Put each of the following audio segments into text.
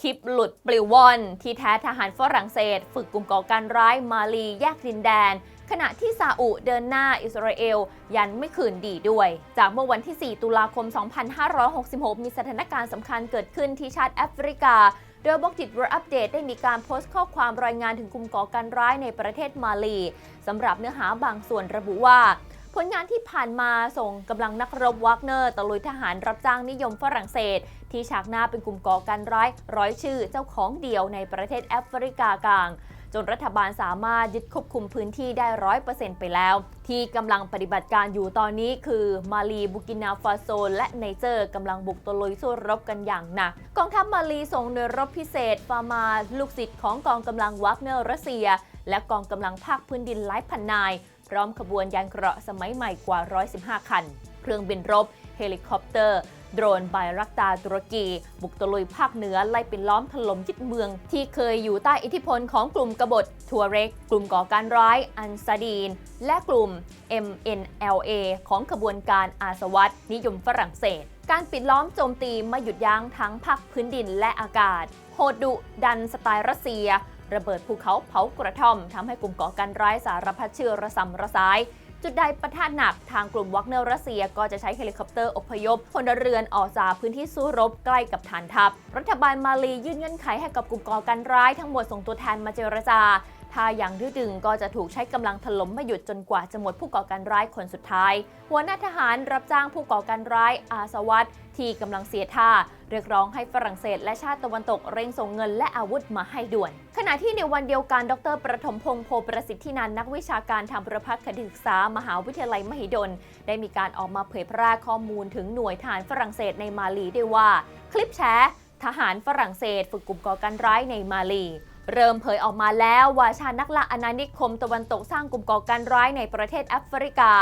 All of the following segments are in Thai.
คลิปหลุดปลิวว่อน ที่แท้ทหารฝรั่งเศส ฝึกกลุ่มก่อการร้ายมาลีแยกดินแดน ขณะที่ซาอุเดินหน้าอิสราเอล ยันไม่คืนดีด้วย จากเมื่อวันที่ 4 ตุลาคม 2566 มีสถานการณ์สำคัญเกิดขึ้นที่ชาติแอฟริกา โดยบล็อกจิตเวอร์อัปเดตได้มีการโพสต์ข้อความรายงานถึงกลุ่มก่อการร้ายในประเทศมาลีสำหรับเนื้อหาบางส่วนระบุว่า ลงานที่ผ่านมาส่งกำลังนักรบวักเนอร์ตะลุยทหารรับจ้างนิยมฝรั่งเศส ที่ฉากหน้าเป็นกลุ่มก่อการร้ายร้อยชื่อเจ้าของเดียวในประเทศแอฟริกากลาง จนรัฐบาลสามารถยึดควบคุมพื้นที่ได้ร้อยเปอร์เซ็นต์ไปแล้ว ที่กำลังปฏิบัติการอยู่ตอนนี้คือมาลีบูกินาฟาโซ และไนเจอร์กำลังบุกตะลุยสู้รบกันอย่างหนักกองทัพมาลีส่งหน่วยรบพิเศษฟามาลูกศิษย์ของกองกำลังวักเนอร์รัสเซีย และกองกำลังภาคพื้นดินหลายพันนาย พร้อมขบวนยานเกราะสมัยใหม่กว่า 115 คัน เครื่องบินรบ เฮลิคอปเตอร์ โดรนไบรักตาตุรกี บุกตะลุยภาคเหนือไล่ปิดล้อมถล่มยึดเมือง ที่เคยอยู่ใต้อิทธิพลของกลุ่มกบฏทัวเร็ก กลุ่มก่อการร้าย อันซาดีน และกลุ่ม MNLA ของขบวนการอาสวัตนิยมฝรั่งเศส การปิดล้อมโจมตีไม่หยุดยั้งทั้งภาคพื้นดินและอากาศโหดดุดันสไตล์รัสเซีย ระเบิดภูเขาเผากระท่อมทำให้กลุ่มก่อการร้ายสารพัดเชื้อระสำระสาย จุดใดประทะหนักทางกลุ่มวักเนอร์รัสเซียก็จะใช้เฮลิคอปเตอร์อพยพพลเรือนออกจากพื้นที่สู้รบใกล้กับฐานทัพ รัฐบาลมาลียื่นเงื่อนไขให้กับกลุ่มก่อการร้ายทั้งหมดส่งตัวแทนมาเจรจา ถ้าอย่างดื้อดึงก็จะถูกใช้กำลังถล่มไม่หยุดจนกว่าจะหมดผู้ก่อการร้ายคนสุดท้าย หัวหน้าทหารรับจ้างผู้ก่อการร้ายอาสวัตที่กำลังเสียท่า เรียกร้องให้ฝรั่งเศสและชาติตะวันตกเร่งส่งเงินและอาวุธมาให้ด่วน ขณะที่ในวันเดียวกันดร ประถมพงษ์โพประสิทธินันนักวิชาการทางประพัฒน์คดีศึกษามหาวิทยาลัยมหิดล ได้มีการออกมาเผยแพร่ข้อมูลถึงหน่วยทหารฝรั่งเศสในมาลีด้วยว่า คลิปแชร์ทหารฝรั่งเศส ฝึกกลุ่มก่อการร้ายในมาลี เริ่มเผยออกมาแล้วว่าชาตินักล่าอาณานิคมตะวันตกสร้างกลุ่มก่อการร้ายในประเทศแอฟริกา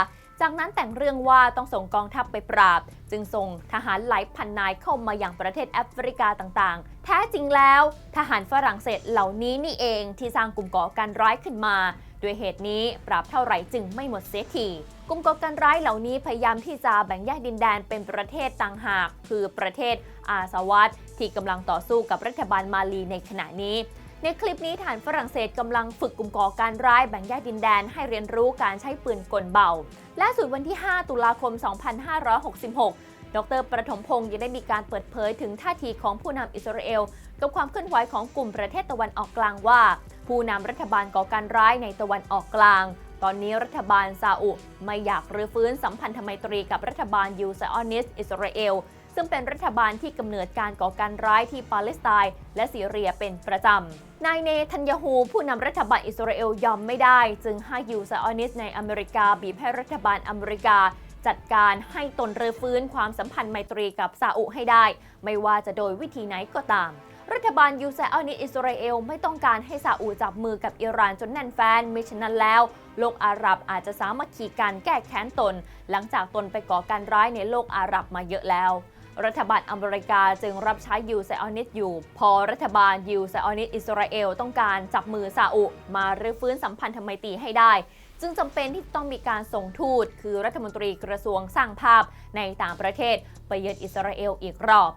จากนั้นแต่งเรื่องว่าต้องส่งกองทัพไปปราบ จึงส่งทหารหลายพันนายเข้ามาอย่างประเทศแอฟริกาต่างๆ แท้จริงแล้ว ทหารฝรั่งเศสเหล่านี้นี่เองที่สร้างกลุ่มก่อการร้ายขึ้นมาด้วยเหตุนี้ปราบเท่าไหร่จึงไม่หมดเสียทีกลุ่มก่อการร้ายเหล่านี้พยายามที่จะแบ่งแยกดินแดนเป็นประเทศต่างหาก คือประเทศอาสวัตที่กำลังต่อสู้กับรัฐบาลมาลีในขณะนี้ ในคลิปนี้ฐานฝรั่งเศสกำลังฝึกกลุ่มก่อการร้ายแบ่งแยกดินแดนให้เรียนรู้การใช้ปืนกลเบา ล่าสุดวันที่ 5 ตุลาคม 2566 ดรประถมพงศ์ยังได้มีการเปิดเผยถึงท่าทีของผู้นำอิสราเอล กับความเคลื่อนไหวของกลุ่มประเทศตะวันออกกลางว่า ผู้นำรัฐบาลก่อการร้ายในตะวันออกกลาง ตอนนี้รัฐบาลซาอุไม่อยากรื้อฟื้นสัมพันธไมตรีกับรัฐบาลยูไซออนิสอิสราเอล ซึ่งเป็นรัฐบาลที่กำเนิดการก่อการร้ายที่ปาเลสไตน์และซีเรียเป็นประจำ นายเนทันยาฮูผู้นำรัฐบาลอิสราเอลยอมไม่ได้ จึงให้ยูไซออนิสในอเมริกาบีบให้รัฐบาลอเมริกาจัดการให้ตนเรือฟื้นความสัมพันธ์ไมตรีกับซาอุให้ได้ ไม่ว่าจะโดยวิธีไหนก็ตาม รัฐบาลยูไซออนิสอิสราเอลไม่ต้องการให้ซาอุจับมือกับอิหร่านจนแน่นแฟนไมิฉะนั้นแล้ว โลกอาหรับอาจจะสามัคคีกันแก้แค้นตน หลังจากตนไปก่อการร้ายในโลกอาหรับมาเยอะแล้ว รัฐบาลอเมริกาจึงรับใช้ยูไซออนิสอยู่ พอรัฐบาลยูไซออนิสอิสราเอลต้องการจับมือซาอุมารื้อฟื้นสัมพันธไมตรีให้ได้ จึงจำเป็นที่ต้องมีการส่งทูต คือรัฐมนตรีกระทรวงสร้างภาพในต่างประเทศ ไปเยือนอิสราเอลอีกรอบ